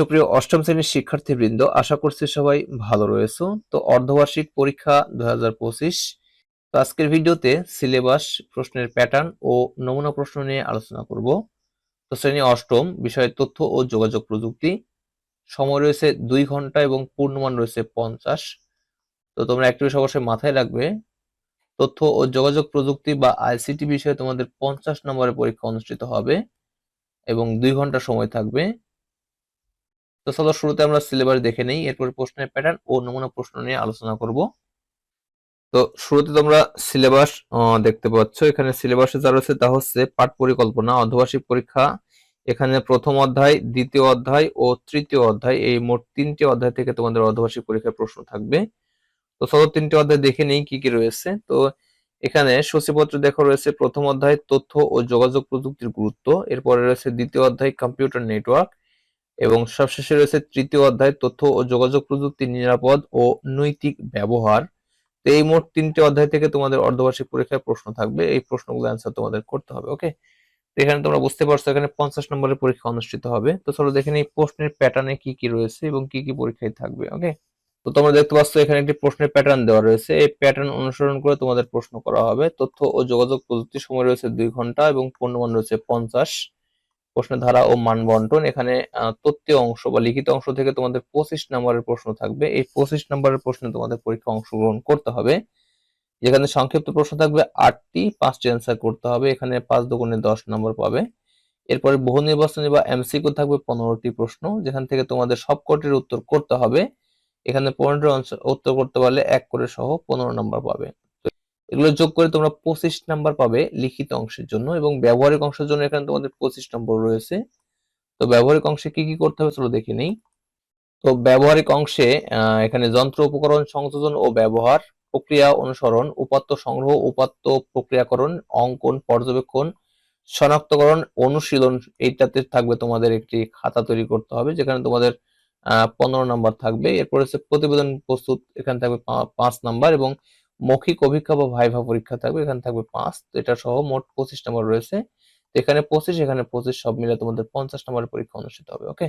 সুপ্রিয় অষ্টম শ্রেণির শিক্ষার্থীবৃন্দ, আশা করছি সবাই ভালো রয়েছে। তো অর্ধবার্ষিক পরীক্ষা দুই হাজার আজকের ভিডিওতে সিলেবাস, প্রশ্নের প্যাটার্ন ও নমুনা প্রশ্ন নিয়ে আলোচনা করব। তো শ্রেণি অষ্টম বিষয়ে তথ্য ও যোগাযোগ প্রযুক্তি। সময় রয়েছে দুই ঘণ্টা এবং পূর্ণমান রয়েছে পঞ্চাশ। তো তোমরা একটি বিষয় অবশ্যই মাথায় রাখবে, তথ্য ও যোগাযোগ প্রযুক্তি বা আইসিটি বিষয়ে তোমাদের পঞ্চাশ নম্বরের পরীক্ষা অনুষ্ঠিত হবে এবং দুই ঘণ্টা সময় থাকবে। তো চলো শুরুতে আমরা সিলেবাস দেখে নেই, এরপর প্রশ্নের প্যাটার্ন ও নমুনা প্রশ্ন নিয়ে আলোচনা করব। তো শুরুতে তোমরা সিলেবাস দেখতে পাচ্ছ, এখানে সিলেবাসে যা রয়েছে তা হচ্ছে পাঠ পরিকল্পনা অর্ধবার্ষিক পরীক্ষা। এখানে প্রথম অধ্যায়, দ্বিতীয় অধ্যায় ও তৃতীয় অধ্যায়, এই মোট তিনটি অধ্যায় থেকে তোমাদের অর্ধবার্ষিক পরীক্ষার প্রশ্ন থাকবে। তো চলো তিনটি অধ্যায় দেখে নেই কি কি রয়েছে। তো এখানে সূচিপত্র দেখা রয়েছে, প্রথম অধ্যায় তথ্য ও যোগাযোগ প্রযুক্তির গুরুত্ব, এরপরে রয়েছে দ্বিতীয় অধ্যায় কম্পিউটার নেটওয়ার্ক এবং সবশেষে রয়েছে তৃতীয় অধ্যায়, তথ্য ও যোগাযোগ প্রযুক্তি নিরাপদ ও নৈতিক ব্যবহার। তো এই মোট তিনটে অধ্যায় থেকে তোমাদের অর্ধবার্ষিক পরীক্ষায় প্রশ্ন থাকবে। এই প্রশ্নগুলো অ্যান্সার তোমাদের করতে হবে ওকে এখানে তোমরা বুঝতে পারছ এখানে পঞ্চাশ নম্বরের পরীক্ষা অনুষ্ঠিত হবে। তো চলো দেখে এই প্রশ্নের প্যাটার্নে কি কি রয়েছে এবং কি কি পরীক্ষায় থাকবে ওকে তো তোমরা দেখতে পাচ্ছ এখানে একটি প্রশ্নের প্যাটার্ন দেওয়া রয়েছে। এই প্যাটার্ন অনুসরণ করে তোমাদের প্রশ্ন করা হবে। তথ্য ও যোগাযোগ প্রযুক্তি সময় রয়েছে দুই ঘণ্টা এবং পূর্ণমান রয়েছে পঞ্চাশ। প্রশ্নের ধারা ও মান বন্টন। এখানে তথ্য অংশ বা লিখিত অংশ থেকে তোমাদের পঁচিশ নম্বরের প্রশ্ন থাকবে। এই পঁচিশ নম্বরের প্রশ্নে তোমাদের পরীক্ষা অংশগ্রহণ করতে হবে। যেখানে সংক্ষিপ্ত প্রশ্ন থাকবে, আটটি পাঁচটি অ্যান্সার করতে হবে। এখানে পাঁচ দুগুণে দশ নম্বর পাবে। এরপরে বহু নির্বাচনী বা এমসিকিউ থাকবে পনেরোটি প্রশ্ন, যেখান থেকে তোমাদের সবকটির উত্তর করতে হবে। এখানে পনেরোটি উত্তর করতে পারলে এক করে সহ পনেরো নম্বর পাবে। এগুলো যোগ করে তোমরা পঁচিশ নাম্বার পাবে লিখিত অংশের জন্য এবং ব্যবহারিক অংশের জন্য এখানে তোমাদের পঁচিশ নম্বর রয়েছে। তো ব্যবহারিক অংশে কি কি করতে হবে চলো দেখে নেই। তো ব্যবহারিক অংশে এখানে যন্ত্র উপকরণ সংযোজন ও ব্যবহার, প্রক্রিয়া অনুসরণ, উপাত্ত সংগ্রহ, উপাত্ত প্রক্রিয়াকরণ, অঙ্কন, পর্যবেক্ষণ, শনাক্তকরণ, অনুশীলন এইটাতে থাকবে তোমাদের একটি খাতা তৈরি করতে হবে, যেখানে তোমাদের, আহ, পনেরো নাম্বার থাকবে। এরপর হচ্ছে প্রতিবেদন প্রস্তুত, এখানে থাকবে পাঁচ নাম্বার এবং মৌখিক অভিজ্ঞতা বা ভাইভা পরীক্ষা থাকবে, এখানে থাকবে পাঁচ এটা সহ মোট পঁচিশ নম্বর রয়েছে। এখানে পঁচিশ এখানে পঁচিশ, সব মিলে তোমাদের পঞ্চাশ নম্বরের পরীক্ষা অনুষ্ঠিত হবে ওকে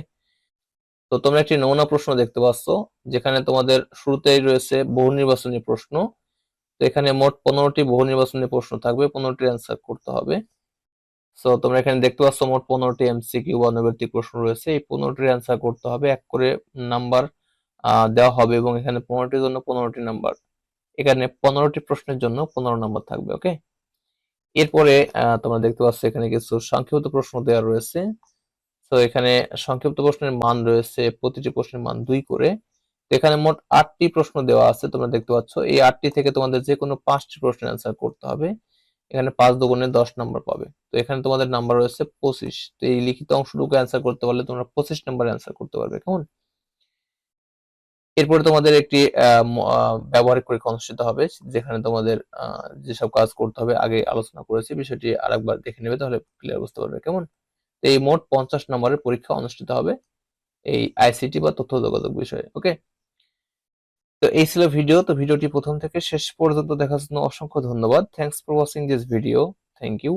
তো তোমরা একটি নমুনা প্রশ্ন দেখতে পাচ্ছ, যেখানে তোমাদের শুরুতেই রয়েছে বহু নির্বাচনী প্রশ্ন। তো এখানে মোট পনেরোটি বহু নির্বাচনী প্রশ্ন থাকবে, পনেরোটি অ্যান্সার করতে হবে। সো তোমরা এখানে দেখতে পাচ্ছ মোট পনেরোটি এমসিকিউ বা নৈবেত্তিক প্রশ্ন রয়েছে, এই পনেরোটির অ্যান্সার করতে হবে, এক করে নাম্বার দেওয়া হবে এবং এখানে পনেরোটির জন্য পনেরোটি নাম্বার এখানে পনেরোটি প্রশ্নের জন্য পনেরো নম্বর থাকবে, ওকে? এরপরে তোমরা দেখতে পাচ্ছ এখানে কিছু সংক্ষিপ্ত প্রশ্ন দেওয়া রয়েছে। তো এখানে সংক্ষিপ্ত প্রশ্নের মান রয়েছে, প্রতিটি প্রশ্নের মান দুই করে। এখানে মোট আটটি প্রশ্ন দেওয়া আছে, তোমরা দেখতে পাচ্ছ। এই আটটি থেকে তোমাদের যে কোনো পাঁচটি প্রশ্নের অ্যান্সার করতে হবে। এখানে পাঁচ দুগুণে দশ নম্বর পাবে। তো এখানে তোমাদের নাম্বার রয়েছে পঁচিশ। তো এই লিখিত অংশটুকু অ্যান্সার করতে পারলে তোমরা পঁচিশ নাম্বার অ্যান্সার করতে পারবে, কেমন? এরপরে তোমাদের একটি ব্যবহারিক পরীক্ষা অনুষ্ঠিত হবে, যেখানে তোমাদের যেসব কাজ করতে হবে আগে আলোচনা করেছি, বিষয়টি আরেকবার দেখে নেবে তাহলে ক্লিয়ার বুঝতে পারবে, কেমন? এই মোট পঞ্চাশ নম্বরের পরীক্ষা অনুষ্ঠিত হবে এই আইসিটি বা তথ্য যোগাযোগ বিষয়ে, ওকে? তো এই ছিল ভিডিও, তো ভিডিওটি প্রথম থেকে শেষ পর্যন্ত দেখার জন্য অসংখ্য ধন্যবাদ। Thanks for watching this video thank you